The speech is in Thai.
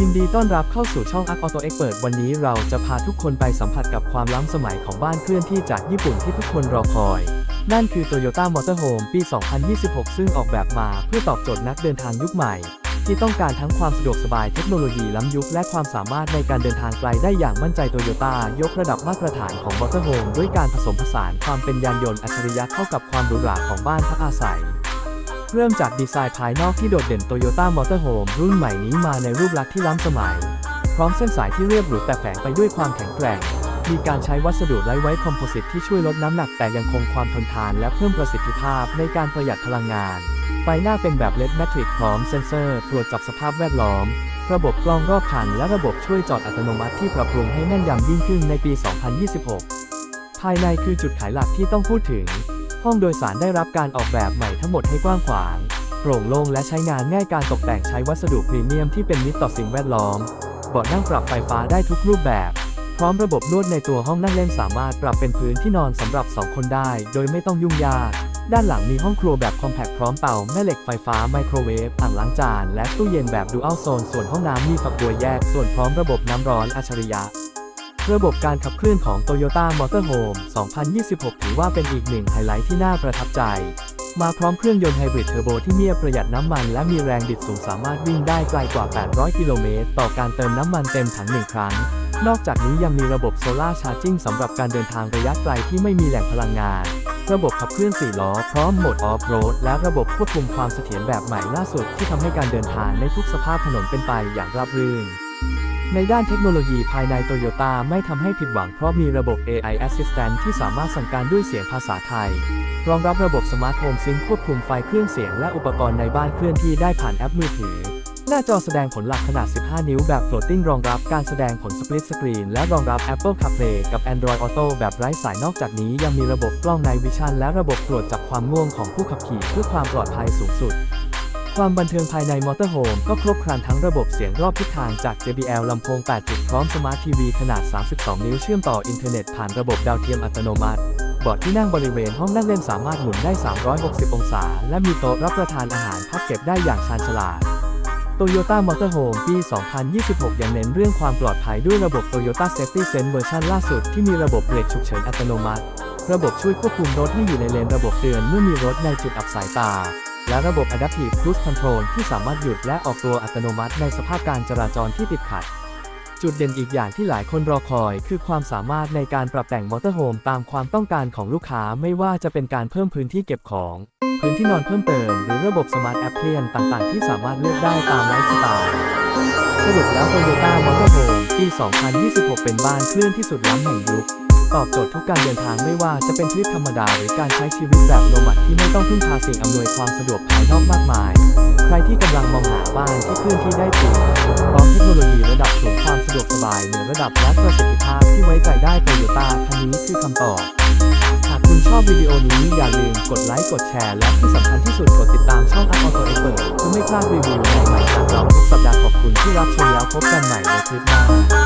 ยินดีต้อนรับเข้าสู่ช่อง Arc Auto Expert วันนี้เราจะพาทุกคนไปสัมผัสกับความล้ำสมัยของบ้านเคลื่อนที่จากญี่ปุ่นที่ทุกคนรอคอย นั่นคือ Toyota Motorhome ปี 2026 ซึ่งออกแบบมาเพื่อตอบโจทย์นักเดินทางยุคใหม่ ที่ต้องการทั้งความสะดวกสบายเทคโนโลยีล้ำยุคและความสามารถในการเดินทางไกลได้อย่างมั่นใจ Toyota ยกระดับมาตรฐานของ Motorhome ด้วยการผสมผสานความเป็นยานยนต์อัจฉริยะเข้ากับความหรูหราของบ้านพักอาศัย เริ่มจากดีไซน์ภายนอกที่โดดเด่น Toyota Motorhome รุ่นใหม่นี้มาในรูปลักษณ์ที่ล้ำสมัย พร้อมเส้นสายที่เรียบหรูแต่แฝงไปด้วยความแข็งแกร่ง มีการใช้วัสดุไร้ไว้คอมโพสิตที่ช่วยลดน้ำหนักแต่ยังคงความทนทานและเพิ่มประสิทธิภาพในการประหยัดพลังงาน ไฟหน้าเป็นแบบ LED Matrix พร้อมเซ็นเซอร์ตรวจจับสภาพแวดล้อม ระบบกล้องรอบคัน และระบบช่วยจอดอัตโนมัติที่ปรับปรุงให้แม่นยำยิ่งขึ้นในปี 2026 ภายในคือจุดขายหลักที่ต้องพูดถึง ห้องโดยสารได้รับการออกแบบใหม่ทั้งหมดให้กว้างขวาง โปร่งโล่งและใช้งานง่ายการตกแต่งใช้วัสดุพรีเมียมที่เป็นมิตรต่อสิ่งแวดล้อม เบาะนั่งปรับไฟฟ้าได้ทุกรูปแบบ พร้อมระบบนวดในตัวห้องนั่งเล่นสามารถปรับเป็นพื้นที่นอนสำหรับ 2 คนได้ โดยไม่ต้องยุ่งยาก ด้านหลังมีห้องครัวแบบคอมแพคพร้อมเตาแม่เหล็กไฟฟ้าไมโครเวฟอ่างล้างจานและตู้เย็นแบบดูอัลโซนส่วนห้องน้ำมีฝักบัวแยกส่วนพร้อมระบบน้ำร้อนอัจฉริยะ ระบบการขับเคลื่อนของ Toyota Motorhome 2026 ถือว่าเป็นอีกหนึ่งไฮไลท์ที่น่าประทับใจ มาพร้อมเครื่องยนต์ไฮบริดเทอร์โบที่เมียประหยัดน้ำมันและมีแรงบิดสูงสามารถวิ่งได้ไกลกว่า 800 กิโลเมตร ต่อการเติมน้ำมันเต็มถังหนึ่งครั้ง นอกจากนี้ยังมีระบบโซลาร์ชาร์จิ่งสำหรับการเดินทางระยะไกลที่ไม่มีแหล่งพลังงาน ระบบขับเคลื่อน4ล้อพร้อมโหมดออฟโรดและระบบควบคุมความเสถียรแบบใหม่ล่าสุดที่ทำให้การเดินทางในทุกสภาพถนนเป็นไปอย่างราบรื่น ในด้านเทคโนโลยีภายในโตโยต้าไม่ทำให้ผิดหวังเพราะมีระบบ AI Assistant ที่สามารถสั่งการด้วยเสียงภาษาไทย รองรับระบบสมาร์ทโฮมซิงควบคุมไฟเครื่องเสียงและอุปกรณ์ในบ้านเคลื่อนที่ได้ผ่านแอปมือถือ หน้าจอแสดงผลหลักขนาด 15 นิ้วแบบ floating รองรับการแสดงผล split screen และรองรับ Apple CarPlay กับ Android Auto แบบไร้สายนอกจากนี้ยังมีระบบกล้อง Night Vision และระบบตรวจจับความง่วงของผู้ขับขี่เพื่อความปลอดภัยสูงสุด ความบันเทิงภายในมอเตอร์โฮมก็ครบครันทั้งระบบเสียงรอบทิศทางจาก JBL ลำโพง 8 จุดพร้อมสมาร์ททีวีขนาด 32 นิ้วเชื่อมต่ออินเทอร์เน็ตผ่านระบบดาวเทียมอัตโนมัติเบาะที่นั่งบริเวณห้องนั่งเล่นสามารถหมุนได้ 360 องศา และมีโต๊ะรับประทานอาหารพับเก็บได้อย่างชาญฉลาด Toyota Motorhome ปี 2026 ยังเน้นเรื่องความปลอดภัยด้วยระบบ Toyota Safety Sense เวอร์ชันล่าสุดที่มีระบบเบรกฉุกเฉินอัตโนมัติ ระบบช่วยควบคุมรถให้อยู่ในเลนระบบเตือนเมื่อมีรถในจุดอับสายตา และระบบ Adaptive Cruise Control ที่สามารถหยุดและออกตัวอัตโนมัติในสภาพการจราจรที่ติดขัด จุดเด่นอีกอย่างที่หลายคนรอคอย คือความสามารถในการปรับแต่งมอเตอร์โฮมตามความต้องการของลูกค้าไม่ว่าจะเป็นการเพิ่มพื้นที่เก็บของ พื้นที่นอนเพิ่มเติม หรือระบบสมาร์ทแอปเพลียนต่างๆ ที่สามารถเลือกได้ตามไลฟ์สไตล์สรุปแล้ว Toyota Motorhome ปี 2026 เป็นบ้านเคลื่อนที่สุดล้ำแห่งยุค ตอบโจทย์ทุกการเดินทางไม่ว่าจะเป็นทริปธรรมดาหรือการใช้ชีวิตแบบโนมัดที่ไม่ต้องพึ่งพาสิ่งอำนวยความสะดวกภายนอกมากมาย ใครที่กำลังมองหาบ้านที่เคลื่อนที่ได้จริงพร้อมเทคโนโลยีระดับสูงความสะดวกสบายเหนือระดับและประสิทธิภาพที่ไว้ใจได้โตโยต้าคันนี้คือคำตอบหากคุณชอบวิดีโอนี้อย่าลืมกดไลค์กดแชร์และที่สำคัญที่สุดกดติดตามช่อง a r t Auto Expert เพื่อไม่พลาดรีวิวใหม่ๆจากเราทุกสัปดาห์ขอบคุณที่รับชมแล้วพบกันใหม่ในคลิปหน้า